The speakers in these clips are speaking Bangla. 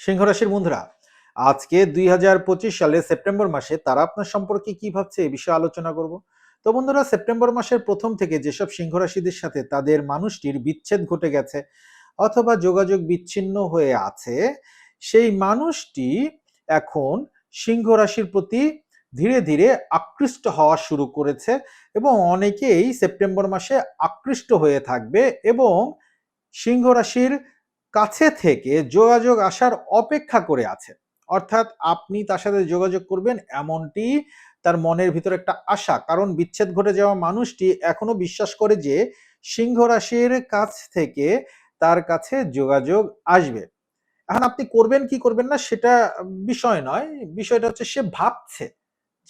সিংহ রাশির বন্ধুরা, আজকে দুই সালে সেপ্টেম্বর মাসে তারা আপনার সম্পর্কে কি ভাবছে এই বিষয়ে আলোচনা করব। তো বন্ধুরা, সেপ্টেম্বর মাসের প্রথম থেকে যেসব সিংহ রাশিদের সাথে তাদের মানুষটির বিচ্ছেদ ঘটে গেছে অথবা যোগাযোগ বিচ্ছিন্ন হয়ে আছে, সেই মানুষটি এখন সিংহ রাশির প্রতি ধীরে ধীরে আকৃষ্ট হওয়া শুরু করেছে এবং অনেকেই সেপ্টেম্বর মাসে আকৃষ্ট হয়ে থাকবে এবং সিংহ রাশির কাছে থেকে যোগাযোগ আসার অপেক্ষা করে আছে অর্থাৎ আপনি তার সাথে যোগাযোগ করবেন এমনটি তার মনের ভিতরে একটা আশা। কারণ বিচ্ছেদ ঘটে যাওয়া মানুষটি এখনও বিশ্বাস করে যে সিংহ রাশির কাছ থেকে তার কাছে যোগাযোগ আসবে। এখন আপনি করবেন কি করবেন না সেটা বিষয় নয়। বিষয়টা হচ্ছে সে ভাবছে।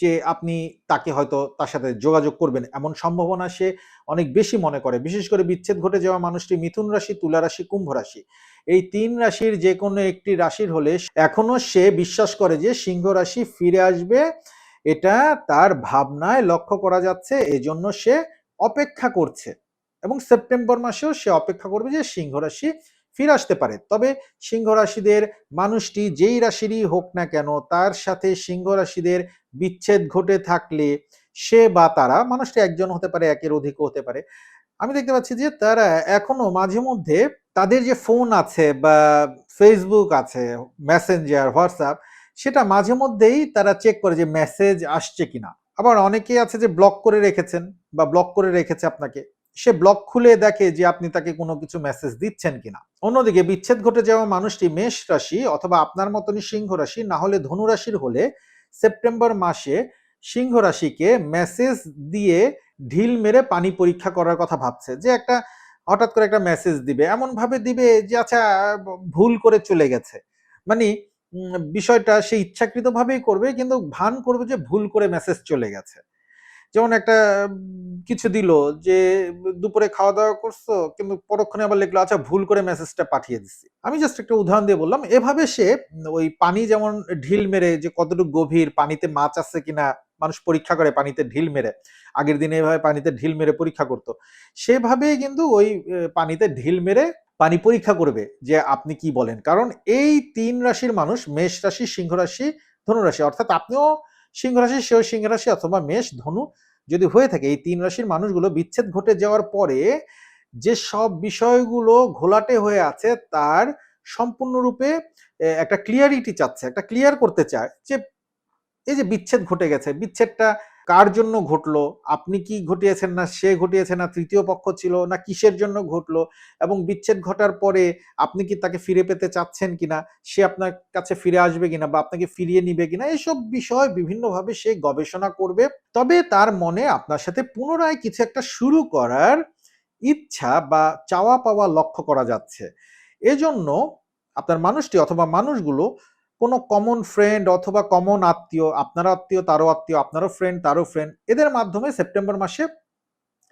যে আপনি তাকে হয়তো তার সাথে যোগাযোগ করবেন। এমন সম্ভাবনা সে অনেক বেশি মনে করে। বিশেষ করে বিচ্ছেদ ঘটে যাওয়া মানুষটি মিথুন রাশি, তুলা রাশি, কুম্ভ রাশি। এই তিন রাশির যে কোনো একটি রাশির হলে এখনও সে বিশ্বাস করে যে সিংহ রাশি ফিরে আসবে। এটা তার ভাবনায় লক্ষ্য করা যাচ্ছে। এজন্য সে অপেক্ষা করছে এবং সেপ্টেম্বর মাসেও সে অপেক্ষা করবে যে সিংহ রাশি ফিরে আসতে পারে। তবে সিংহ রাশিদের মানুষটি যেই রাশিরই হোক না কেন, তার সাথে সিংহ রাশিদের বিচ্ছেদ ঘটে থাকলে সে বা তারা, মানুষটি একজন হতে পারে, একের অধিকও হতে পারে। আমি দেখতে পাচ্ছি যে তারা এখনও মাঝে মধ্যে তাদের যে ফোন আছে বা ফেসবুক আছে মেসেঞ্জার হোয়াটসঅ্যাপ সেটা মাঝে মধ্যেই তারা চেক করে যে মেসেজ আসছে কিনা। আবার অনেকেই আছে যে ব্লক করে রেখেছেন বা ব্লক করে রেখেছে আপনাকে। সে ব্লক খুলে দেখে যে আপনি তাকে কোনো কিছু মেসেজ দিচ্ছেন কিনা। অন্যদিকে বিচ্ছেদ ঘটে যাওয়া মানুষটি মেষ রাশি অথবা আপনার মতনই সিংহ রাশি, না হলে ধনু রাশির হলে সেপ্টেম্বর মাসে সিংহ রাশিকে মেসেজ দিয়ে ঢিল মেরে পানি পরীক্ষা করার কথা ভাবছে। যে একটা হঠাৎ করে একটা মেসেজ দিবে এমন ভাবে দিবে যে আচ্ছা ভুল করে চলে গেছে। মানে বিষয়টা সে ইচ্ছাকৃতভাবেই করবে, কিন্তু ভান করবে যে ভুল করে মেসেজ চলে গেছে। যেমন একটা কিছু দিল যে, দুপুরে খাওয়া দাওয়া করছ, কিন্তু পরক্ষণে আবার লিখলো আচ্ছা ভুল করে মেসেজটা পাঠিয়ে দিচ্ছি আমি জাস্ট একটা উদাহরণ দিয়ে বললাম, এভাবে সে, ওই পানি যেমন ঢিল মেরে, যে কতটুকু গভীর, পানিতে মাছ আছে কিনা, মানুষ পরীক্ষা করে পানিতে ঢিল মেরে, আগের দিনে এভাবে পানিতে ঢিল মেরে পরীক্ষা করতো, সেভাবেই কিন্তু ওই পানিতে ঢিল মেরে পানি পরীক্ষা করবে, যে আপনি কি বলেন? কারণ এই তিন রাশির মানুষ, মেষ রাশি, সিংহ রাশি, ধনু রাশি, অর্থাৎ আপনিও সিংহ রাশি, সেও সিংহ রাশি অথবা মেষ, ধনু যদি হয়ে থাকে, এই তিন রাশির মানুষগুলো বিচ্ছেদ ঘটে যাওয়ার পরে যে সব বিষয়গুলো ঘোলাটে হয়ে আছে, তার সম্পূর্ণরূপে একটা ক্লিয়ারিটি চাচ্ছে, একটা ক্লিয়ার করতে চায় যে এই যে বিচ্ছেদ ঘটে গেছে, বিচ্ছেদটা কার জন্য ঘটলো? আপনি কি ঘটিয়েছেন না? সে ঘটিয়েছে না? তৃতীয় পক্ষ ছিল না? কিসের জন্য ঘটলো? এবং বিচ্ছেদ ঘটার পরে আপনি কি তাকে ফিরে পেতে চাচ্ছেন কিনা? সে আপনার কাছে ফিরে আসবে কিনা বা আপনাকে ফিরিয়ে নিবে কিনা? এসব বিষয় বিভিন্নভাবে সে গবেষণা করবে। তবে তার মনে আপনার সাথে পুনরায় কিছু একটা শুরু করার ইচ্ছা বা চাওয়া পাওয়া লক্ষ্য করা যাচ্ছে। এজন্য আপনার মানুষটি অথবা মানুষগুলো কোনো কমন ফ্রেন্ড অথবা কমন আত্মীয় আপনার আত্মীয়, তারও আত্মীয়, আপনারও ফ্রেন্ড তারও ফ্রেন্ড এদের মাধ্যমে সেপ্টেম্বর মাসে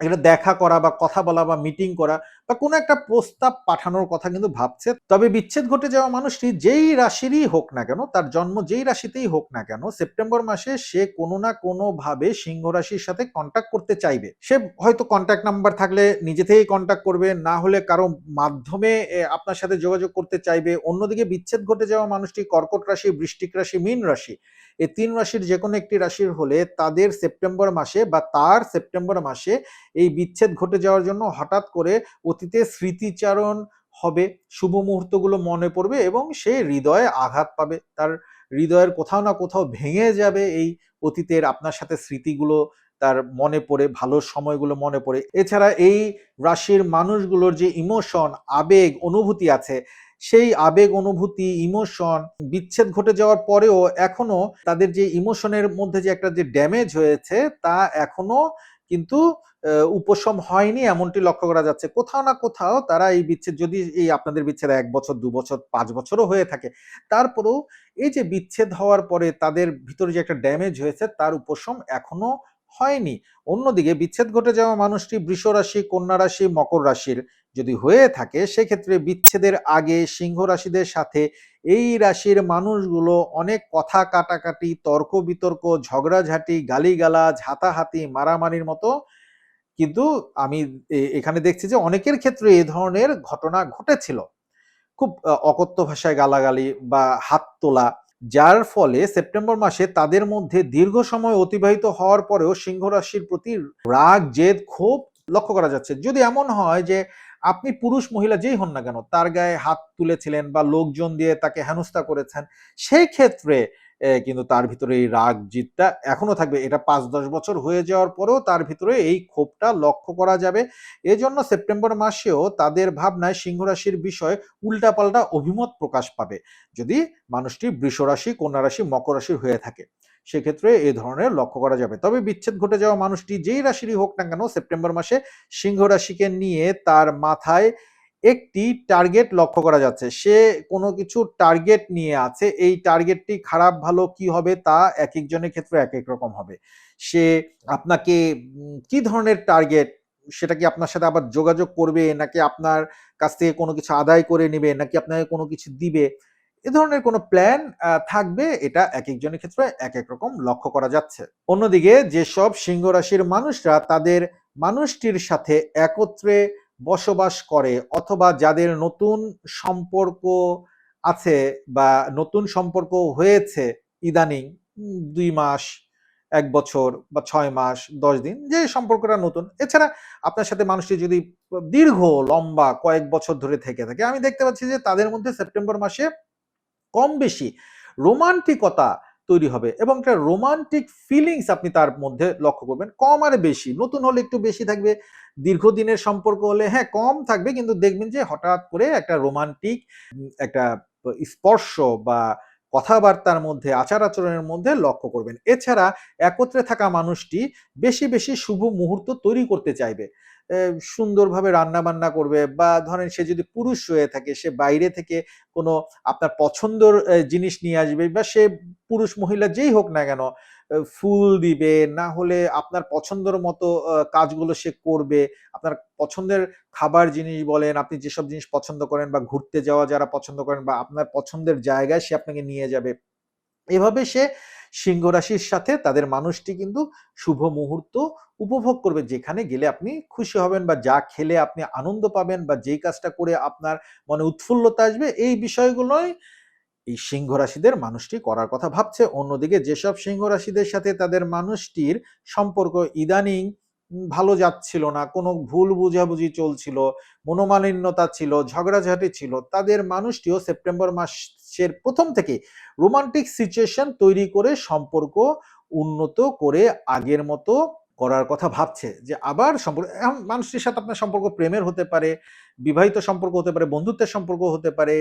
এটা দেখা করা বা কথা বলা বা মিটিং করা বা কোনো একটা প্রস্তাব পাঠানোর কথা কিন্তু ভাবছে। তবে বিচ্ছেদ ঘটে যাওয়া মানুষটি যেই রাশিরই হোক না কেন, তার জন্ম যেই রাশিতেই হোক না কেন, সেপ্টেম্বর মাসে সে কোনো না কোনো ভাবে সিংহ রাশির সাথে কন্ট্যাক্ট করতে চাইবে। সে হয়তো কন্ট্যাক্ট নাম্বার থাকলে নিজে থেকেই কন্ট্যাক্ট করবে, না হলে কারও মাধ্যমে আপনার সাথে যোগাযোগ করতে চাইবে। অন্যদিকে বিচ্ছেদ ঘটে যাওয়া মানুষটি কর্কট রাশি, বৃষ্টিক রাশি, মীন রাশি। এই তিন রাশির যে কোনো একটি রাশির হলে তাদের সেপ্টেম্বর মাসে বা তার সেপ্টেম্বর মাসে এই বিচ্ছেদ ঘটে যাওয়ার জন্য হঠাৎ করে অতীতে স্মৃতিচারণ হবে, শুভ মুহূর্তগুলো মনে পড়বে এবং সে হৃদয়ে আঘাত পাবে। তার হৃদয়ের কোথাও না কোথাও ভেঙে যাবে এই অতীতের আপনার সাথে স্মৃতিগুলো, তার মনে পড়ে, ভালো সময়গুলো মনে পড়ে। এছাড়া এই রাশির মানুষগুলোর যে ইমোশন আবেগ, অনুভূতি আছে, সেই আবেগ, অনুভূতি ইমোশন বিচ্ছেদ ঘটে যাওয়ার পরেও এখনও তাদের যে ইমোশনের মধ্যে যে একটা যে ড্যামেজ হয়েছে, তা এখনও কিন্তু উপশম হয়নি এমনটি লক্ষ্য করা যাচ্ছে। কোথাও না কোথাও তারা এই বিচ্ছেদ, যদি এই আপনাদের বিচ্ছেদ এক বছর, দু বছর, পাঁচ বছরও হয়ে থাকে, তারপরেও এই যে বিচ্ছেদ হওয়ার পরে তাদের ভিতরে যে একটা ড্যামেজ হয়েছে, তার উপশম এখনও হয়নি। অন্যদিকে বিচ্ছেদ ঘটে যাওয়া মানুষটি বৃষ রাশি, কন্যা রাশি, মকর রাশির যদি হয়ে থাকে, সেক্ষেত্রে বিচ্ছেদের আগে সিংহ রাশিদের সাথে এই রাশির মানুষগুলো অনেক কথা কাটাকাটি তর্ক বিতর্ক ঝগড়াঝাটি গালিগালাজ হাতাহাতি মারামারির মতো কিন্তু আমি এখানে দেখছি যে অনেকের ক্ষেত্রে এ ধরনের ঘটনা ঘটেছিল খুব অকথ্য ভাষায় গালাগালি বা হাত তোলা যার ফলে সেপ্টেম্বর মাসে তাদের মধ্যে দীর্ঘ সময় অতিবাহিত হওয়ার পরেও সিংহ রাশির প্রতি রাগ, জেদ, ক্ষোভ লক্ষ্য করা যাচ্ছে। যদি এমন হয় যে আপনি পুরুষ মহিলা যেই হন না কেন তার গায়ে হাত তুলেছিলেন বা লোকজন দিয়ে তাকে হেনস্থা করেছেন, সেই ক্ষেত্রে কিন্তু তার ভিতরে এই রাগ জিতটা এখনও থাকবে। এটা ৫-১০ বছর হয়ে যাওয়ার পরেও তার ভিতরে এই ক্ষোভটা লক্ষ্য করা যাবে। এজন্য সেপ্টেম্বর মাসেও তাদের ভাবনায় সিংহ রাশির বিষয়ে উল্টাপাল্টা অভিমত প্রকাশ পাবে। যদি মানুষটি বৃষ রাশি, কন্যা রাশি, মকর রাশির হয়ে থাকে। সেক্ষেত্রে এ ধরনের লক্ষ্য করা যাবে। তবে বিচ্ছেদ ঘটে যাওয়া মানুষটি যেই রাশিরই হোক না কেন, সেপ্টেম্বর মাসে সিংহ রাশিকে নিয়ে তার মাথায় একটি টার্গেট লক্ষ্য করা যাচ্ছে। সে কোনো কিছু টার্গেট নিয়ে আছে। এই টার্গেটটি খারাপ, ভালো কি হবে তা এক একজনের ক্ষেত্রে এক এক রকম হবে। সে আপনাকে কি ধরনের টার্গেট সেটা কি আপনার সাথে আবার যোগাযোগ করবে, নাকি আপনার কাছ থেকে কোনো কিছু আদায় করে নেবে, নাকি আপনাকে কোনো কিছু দিবে? এ ধরনের কোনো প্ল্যান থাকবে এটা এক একজনের ক্ষেত্রে এক এক রকম লক্ষ্য করা যাচ্ছে। অন্যদিকে যেসব সিংহ রাশির মানুষরা তাদের মানুষটির সাথে একত্রে বসবাস করে অথবা যাদের নতুন সম্পর্ক আছে বা নতুন সম্পর্ক হয়েছে ইদানিং দুই মাস, এক বছর বা ছয় মাস, ১০ দিন যে সম্পর্কটা নতুন। এছাড়া আপনার সাথে মানুষটি যদি দীর্ঘ লম্বা কয়েক বছর ধরে থেকে থাকে, আমি দেখতে পাচ্ছি যে তাদের মধ্যে সেপ্টেম্বর মাসে কম বেশি রোমান্টিকতা তৈরি হবে এবং একটা রোমান্টিক ফিলিংস আপনি তার মধ্যে লক্ষ্য করবেন। কম আর বেশি। নতুন হলে একটু বেশি থাকবে। দীর্ঘদিনের সম্পর্ক হলে হ্যাঁ, কম থাকবে কিন্তু দেখবেন যে হঠাৎ করে একটা রোমান্টিক একটা স্পর্শ বা কথাবার্তার মধ্যে, আচার-আচরণের মধ্যে লক্ষ্য করবেন। এছাড়া একত্রে থাকা মানুষটি বেশি, বেশি শুভ মুহূর্ত তৈরি করতে চাইবে। সুন্দরভাবে রান্না-বান্না করবে বা ধরেন সে যদি পুরুষ হয়ে থাকে সে বাইরে থেকে কোনো আপনার পছন্দর জিনিস নিয়ে আসবে বা সে পুরুষ মহিলা যেই হোক না কেন, ফুল দিবে, না হলে আপনার পছন্দের মতো কাজগুলো সে করবে। আপনার পছন্দের খাবার জিনিস বলেন, আপনি যেসব জিনিস পছন্দ করেন বা ঘুরতে যাওয়া যারা পছন্দ করেন বা আপনার পছন্দের জায়গায় সে আপনাকে নিয়ে যাবে। এভাবে সে সিংহ রাশির সাথে তাদের মানুষটি কিন্তু শুভ মুহূর্ত উপভোগ করবে। যেখানে গেলে আপনি খুশি হবেন বা যা খেলে আপনি আনন্দ পাবেন বা যেই কাজটা করে আপনার মনে উৎফুল্লতা আসবে, এই বিষয়গুলোই এই সিংহ রাশিদের মানুষটি করার কথা ভাবছে। অন্যদিকে যেসব সিংহ রাশিদের সাথে তাদের মানুষটির সম্পর্ক ইদানিং ভালো যাচ্ছিল না, কোনো ভুল বুঝাবুঝি চলছিল, মনোমালিন্যতা ছিল, ঝগড়াঝাটি ছিল, তাদের মানুষটিও সেপ্টেম্বর মাসের প্রথম থেকে রোমান্টিক সিচুয়েশন তৈরি করে সম্পর্ক উন্নত করে আগের মতো করার কথা ভাবছে। যে আবার সম্পর্ক মানুষটির সাথে আপনার সম্পর্ক প্রেমের হতে পারে, বিবাহিত সম্পর্ক হতে পারে, বন্ধুত্বের সম্পর্ক হতে পারে,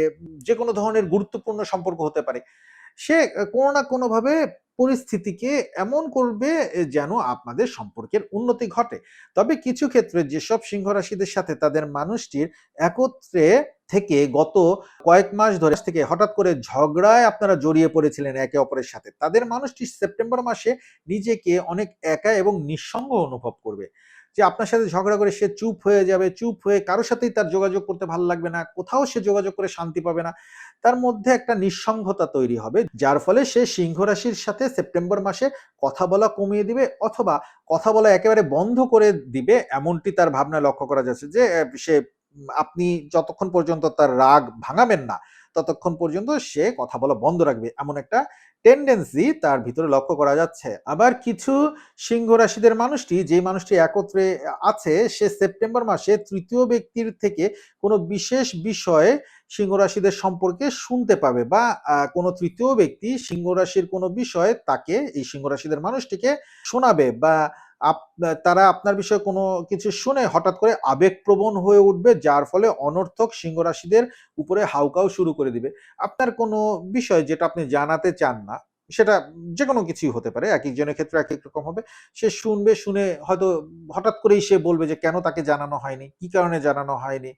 যে কোনো ধরনের গুরুত্বপূর্ণ সম্পর্ক হতে পারে। সে কোনো না কোনোভাবে পরিস্থিতিকে এমন করবে যেন আপনাদের সম্পর্কের উন্নতি ঘটে। তবে কিছু ক্ষেত্রে যেসব সিংহ রাশিদের সাথে তাদের মানুষটির একত্রে থেকে গত কয়েক মাস ধরে থেকে হঠাৎ করে ঝগড়ায় আপনারা জড়িয়ে পড়েছিলেন একে অপরের সাথে। তাদের মানুষটি সেপ্টেম্বর মাসে নিজেকে অনেক একা এবং নিঃসঙ্গ অনুভব করবে। যে আপনার সাথে ঝগড়া করে সে চুপ হয়ে যাবে, চুপ হয়ে কারোর সাথেই তার যোগাযোগ করতে ভালো লাগবে না। কোথাও সে যোগাযোগ করে শান্তি পাবে না। তার মধ্যে একটা নিঃসঙ্গতা তৈরি হবে। যার ফলে সে সিংহ রাশির সাথে সেপ্টেম্বর মাসে কথা বলা কমিয়ে দিবে অথবা কথা বলা একেবারে বন্ধ করে দিবে এমনটি তার ভাবনা লক্ষ্য করা যাচ্ছে যে সে আপনি যতক্ষণ পর্যন্ত তার রাগ ভাঙাবেন না, ততক্ষণ পর্যন্ত সে কথা বলা বন্ধ রাখবে। এমন একটা টেন্ডেন্সি তার ভিতরে লক্ষ্য করা যাচ্ছে। আবার কিছু সিংহ রাশিদের মানুষটি, যেই মানুষটি একত্রে আছে, সে সেপ্টেম্বর মাসে তৃতীয় ব্যক্তির থেকে কোনো বিশেষ বিষয়ে সিংহ রাশিদের সম্পর্কে শুনতে পাবে বা কোনো তৃতীয় ব্যক্তি সিংহ রাশির কোনো বিষয়ে তাকে এই সিংহ রাশিদের মানুষটিকে শোনাবে বা তারা আপনার বিষয়ে কোনো কিছু শুনে হঠাৎ করে আবেগপ্রবণ হয়ে উঠবে যার ফলে অনর্থক সিংহ রাশিদের উপরে হাউকাও শুরু করে দিবে। আপনার কোনো বিষয় যেটা আপনি জানাতে চান না, সেটা যে কোনো কিছুই হতে পারে। এক একজনের ক্ষেত্রে এক এক রকম হবে। সে শুনবে, শুনে হয়তো হঠাৎ করেই সে বলবে যে কেন তাকে জানানো হয়নি, কি কারণে জানানো হয়নি।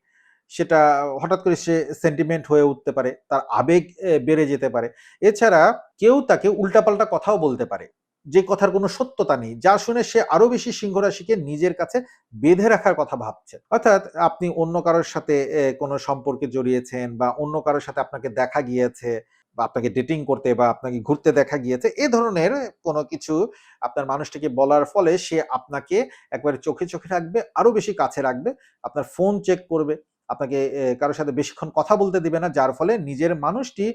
সেটা হঠাৎ করে সে সেন্টিমেন্ট হয়ে উঠতে পারে। তার আবেগ বেড়ে যেতে পারে। এছাড়া কেউ তাকে উল্টাপাল্টা কথাও বলতে পারে। যে কথার কোনো সত্যতা নেই। যা শুনে সে আরও বেশি সিংহ রাশিকে নিজের কাছে বেঁধে রাখার কথা ভাবছে। অর্থাৎ আপনি অন্য কারোর সাথে কোনো সম্পর্কে জড়িয়েছেন বা অন্য কারোর সাথে আপনাকে দেখা গিয়েছে বা আপনাকে ডেটিং করতে বা আপনাকে ঘুরতে দেখা গিয়েছে। এ ধরনের কোনো কিছু আপনার মানুষটিকে বলার ফলে সে আপনাকে একবারে চোখে, চোখে রাখবে, আরও বেশি কাছে রাখবে। আপনার ফোন চেক করবে। আপনাকে কারোর সাথে বেশিক্ষণ কথা বলতে দিবে না যার ফলে নিজের মানুষটি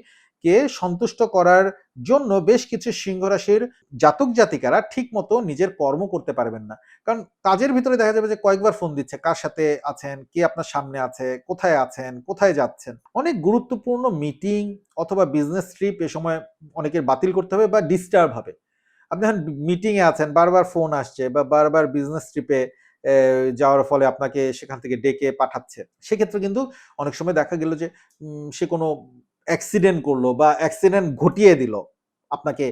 কে সন্তুষ্ট করার জন্য বেশ কিছু সিংহ রাশির জাতক জাতিকারা ঠিক মতো নিজের কর্ম করতে পারবেন না। কারণ কাজের ভিতরে দেখা যাবে যে কয়েকবার ফোন দিচ্ছে, কার সাথে আছেন, কে আপনার সামনে আছে, কোথায় আছেন, কোথায় যাচ্ছেন। অনেক গুরুত্বপূর্ণ মিটিং অথবা বিজনেস ট্রিপ এ সময় অনেকের বাতিল করতে হবে বা ডিস্টার্ব হবে। আপনি এখন মিটিংয়ে আছেন, বারবার ফোন আসছে বা বারবার বিজনেস ট্রিপে যাওয়ার ফলে আপনাকে সেখান থেকে ডেকে পাঠাচ্ছে, সেক্ষেত্রে কিন্তু অনেক সময় দেখা গেল যে সে কোনো অ্যাক্সিডেন্ট করল বা অ্যাক্সিডেন্ট ঘটিয়ে দিল আপনাকে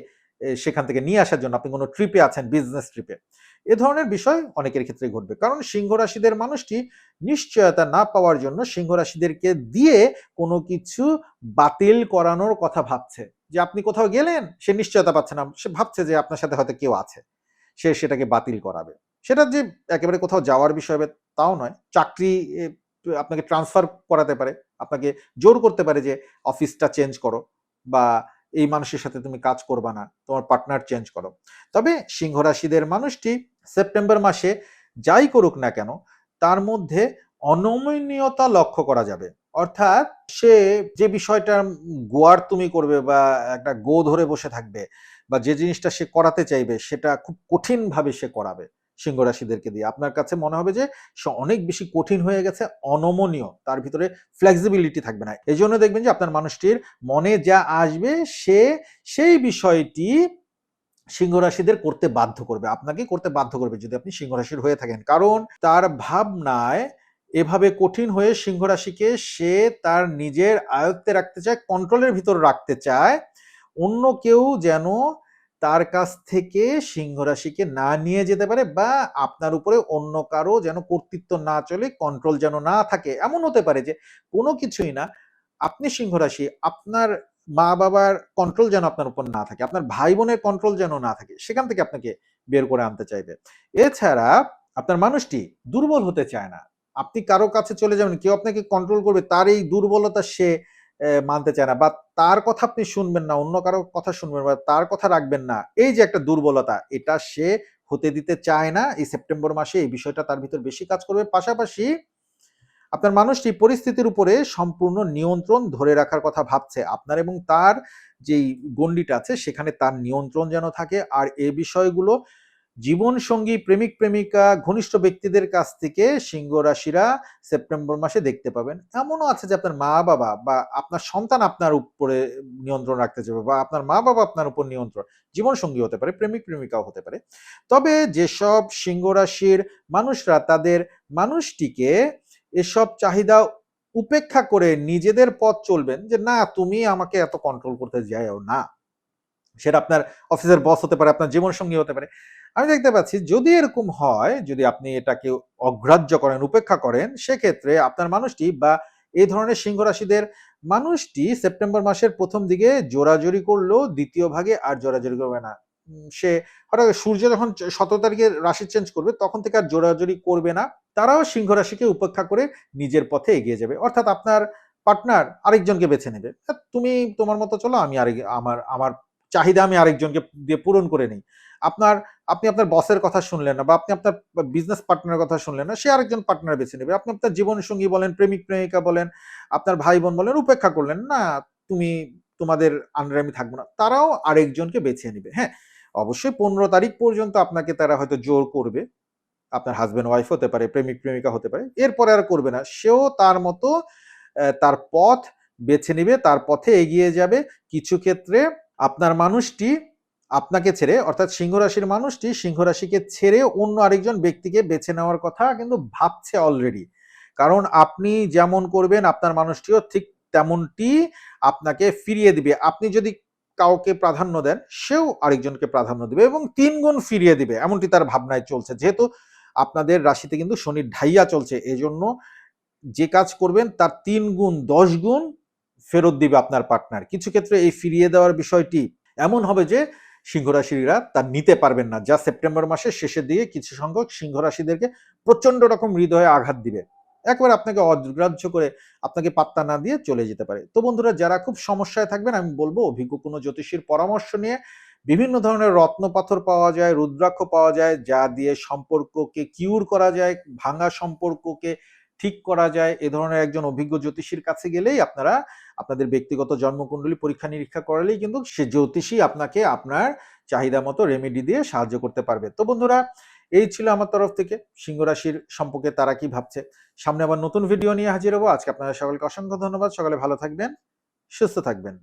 সেখান থেকে নিয়ে আসার জন্য, আপনি কোনো ট্রিপে আছেন বিজনেস ট্রিপে এ। ধরনের বিষয় অনেকের ক্ষেত্রে ঘটবে। কারণ সিংহ রাশিদের মানুষটি নিশ্চয়তা না পাওয়ার জন্য সিংহ রাশিদেরকে দিয়ে কোনো কিছু বাতিল করানোর কথা ভাবছে। যে আপনি কোথাও গেলেন, সে নিশ্চয়তা পাচ্ছে না। সে ভাবছে যে আপনার সাথে হয়তো কেউ আছে। সে সেটাকে বাতিল করাবে। সেটা যে একেবারে কোথাও যাওয়ার বিষয় তাও নয়। চাকরি আপনাকে ট্রান্সফার করাতে পারে। আপনাকে জোর করতে পারে যে, অফিসটা চেঞ্জ করো বা এই মানুষের সাথে তুমি কাজ করবা না, তোমার পার্টনার চেঞ্জ করো। তবে সিংহ রাশিদের মানুষটি সেপ্টেম্বর মাসে যাই করুক না কেন, তার মধ্যে অনমনীয়তা লক্ষ্য করা যাবে। অর্থাৎ সে যে বিষয়টা গোয়ার তুমি করবে বা একটা গো ধরে বসে থাকবে বা যে জিনিসটা সে করাতে চাইবে, সেটা খুব কঠিন ভাবে সে করাবে। সিংহ রাশিদেরকে দিয়ে। আপনার কাছে মনে হবে যে অনেক বেশি কঠিন হয়ে গেছে, অনমনীয়। তার ভিতরে ফ্লেক্সিবিলিটি থাকবে না। এই জন্য দেখবেন যে আপনার মানুষটির মনে যা আসবে, সে সেই বিষয়টি সিংহ রাশিদের করতে বাধ্য করবে। আপনাকে করতে বাধ্য করবে যদি আপনি সিংহ রাশির হয়ে থাকেন। কারণ তার ভাবনায় এভাবে কঠিন হয়ে সিংহ রাশিকে সে তার নিজের আয়ত্তে রাখতে চায় কন্ট্রোলের ভিতর রাখতে চায়। অন্য কেউ যেন তার কাছ থেকে সিংহ রাশিকে না নিয়ে যেতে পারে বা আপনার উপরে অন্য কারও যেন কর্তৃত্ব না চলে কন্ট্রোল যেন না থাকে, এমন হতে পারে যে কোনো কিছুই না। আপনি সিংহ রাশি, আপনার মা বাবার কন্ট্রোল যেন আপনার উপর না থাকে, আপনার ভাই বোনের কন্ট্রোল যেন না থাকে, সেখান থেকে আপনাকে বের করে আনতে চাইবে। এছাড়া আপনার মানুষটি দুর্বল হতে চায় না। আপনি কারও কাছে চলে যাবেন, কেউ আপনাকে কন্ট্রোল করবে, তার এই দুর্বলতা সে মানতে চায় না, বা তার কথা আপনি শুনবেন না, অন্য কারও কথা শুনবেন বা তার কথা রাখবেন না, এই যে একটা দুর্বলতা, এটা সে হতে দিতে চায় না, এই সেপ্টেম্বর মাসে এই বিষয়টা তার ভিতর বেশি কাজ করবে। পাশাপাশি আপনার মানুষটি পরিস্থিতির উপরে সম্পূর্ণ নিয়ন্ত্রণ ধরে রাখার কথা ভাবছে। আপনার এবং তার যেই গণ্ডিটা আছে, সেখানে তার নিয়ন্ত্রণ যেন থাকে, আর এ বিষয়গুলো জীবন সঙ্গী প্রেমিক প্রেমিকা ঘনিষ্ঠ ব্যক্তিদের কাছ থেকে সিংহ রাশিরা সেপ্টেম্বর মাসে দেখতে পাবেন। এমনও আছে যে আপনার মা বাবা বা আপনার সন্তান আপনার উপরে নিয়ন্ত্রণ রাখতে চাইবে বা আপনার মা বাবা আপনার উপর নিয়ন্ত্রণ। জীবন সঙ্গী হতে পারে, প্রেমিক প্রেমিকাও হতে পারে। তবে যেসব সিংহ রাশির মানুষরা তাদের মানুষটিকে এসব চাহিদা উপেক্ষা করে নিজেদের পথ চলবেন যে, না, তুমি আমাকে এত কন্ট্রোল করতে যাও না। সেটা আপনার অফিসের বস হতে পারে, আপনার জীবন সঙ্গী হতে পারে। আমি দেখতে পাচ্ছি, যদি এরকম হয়, যদি আপনি এটাকে অগ্রাহ্য করেন, উপেক্ষা করেন, সেক্ষেত্রে আপনার মানুষটি বা এই ধরনের সিংহ রাশিদের মানুষটি সেপ্টেম্বর মাসের প্রথম দিকে জোরাজোরি করল, দ্বিতীয় ভাগে আর জোরাজোরি করবে না। সে হঠাৎ সূর্য যখন সতেরো তারিখে রাশি চেঞ্জ করবে, তখন থেকে আর জোরাজোরি করবে না। তারাও সিংহ রাশিকে উপেক্ষা করে নিজের পথে এগিয়ে যাবে। অর্থাৎ আপনার পার্টনার আরেকজনকে বেছে নেবে। তুমি তোমার মতো চলো, আমি আরেক, আমার আমার চাহিদা আমি আরেকজনকে দিয়ে পূরণ করে নিই। আপনার আপনি আপনার বসের কথা শুনলেন না বা আপনি আপনার বিজনেস পার্টনারের কথা শুনলেন না, সে আরেকজন পার্টনার বেছে নেবে। আপনি আপনার জীবন সঙ্গী বলেন, প্রেমিক, প্রেমিকা বলেন, আপনার ভাই বোন বলেন, উপেক্ষা করলেন, না, তুমি তোমাদের আন্ডারে আমি থাকব না। তারাও আরেকজনকে বেছে নেবে। হ্যাঁ অবশ্যই পনেরো তারিখ পর্যন্ত আপনাকে তারা হয়তো জোর করবে। আপনার হাজবেন্ড ওয়াইফ হতে পারে, প্রেমিক, প্রেমিকা হতে পারে। এরপরে আর করবে না। সেও তার মতো তার পথ বেছে নেবে, তার পথে এগিয়ে যাবে। কিছু ক্ষেত্রে আপনার মানুষটি আপনাকে ছেড়ে, অর্থাৎ সিংহ রাশির মানুষটি সিংহ রাশিকে ছেড়ে অন্য আরেকজন ব্যক্তিকে বেছে নেওয়ার কথা কিন্তু ভাবছে অলরেডি কারণ আপনি যেমন করবেন, আপনার মানুষটিও ঠিক তেমনটি আপনাকে ফিরিয়ে দিবে। আপনি যদি কাউকে প্রাধান্য দেন, সেও আরেকজনকে প্রাধান্য দিবে এবং তিন গুণ ফিরিয়ে দিবে। এমনটি তার ভাবনায় চলছে। যেহেতু আপনাদের রাশিতে কিন্তু শনির ঢাইয়া চলছে, এজন্য যে কাজ করবেন, তার তিন গুণ দশ গুণ ফেরত দিবে আপনার পার্টনার কিছু ক্ষেত্রে এই ফিরিয়ে দেওয়ার বিষয়টি এমন হবে যে সিংহ রাশিরা তা নিতে পারবেন না। যা সেপ্টেম্বর মাসের শেষের দিকে কিছু সংখ্যক সিংহ রাশিদেরকে প্রচণ্ড রকম হৃদয়ে আঘাত দিবে। একবার আপনাকে অগ্রাহ্য করে আপনাকে পাত্তা না দিয়ে চলে যেতে পারে। তো বন্ধুরা, যারা খুব সমস্যায় থাকবেন, আমি বলব অভিজ্ঞ কোনো জ্যোতিষীর পরামর্শ নিয়ে বিভিন্ন ধরনের রত্ন পাথর পাওয়া যায়, রুদ্রাক্ষ পাওয়া যায়, যা দিয়ে সম্পর্ককে কিউর করা যায়, ভাঙা সম্পর্ককে ঠিক করা যায়, এ ধরনের একজন অভিজ্ঞ জ্যোতিষীর কাছে গেলেই আপনারা আপনাদের ব্যক্তিগত জন্মকুণ্ডলী পরীক্ষা নিরীক্ষা করালেই কিন্তু সে জ্যোতিষী আপনাকে আপনার চাহিদা মতো রেমেডি দিয়ে সাহায্য করতে পারবে। তো বন্ধুরা, এই ছিল আমার তরফ থেকে সিংহ রাশির সম্পর্কে তারা কি ভাবছে। সামনে আবার নতুন ভিডিও নিয়ে হাজির হব। আজকে আপনারা সকলকে অসংখ্য ধন্যবাদ। সকালে ভালো থাকবেন, সুস্থ থাকবেন।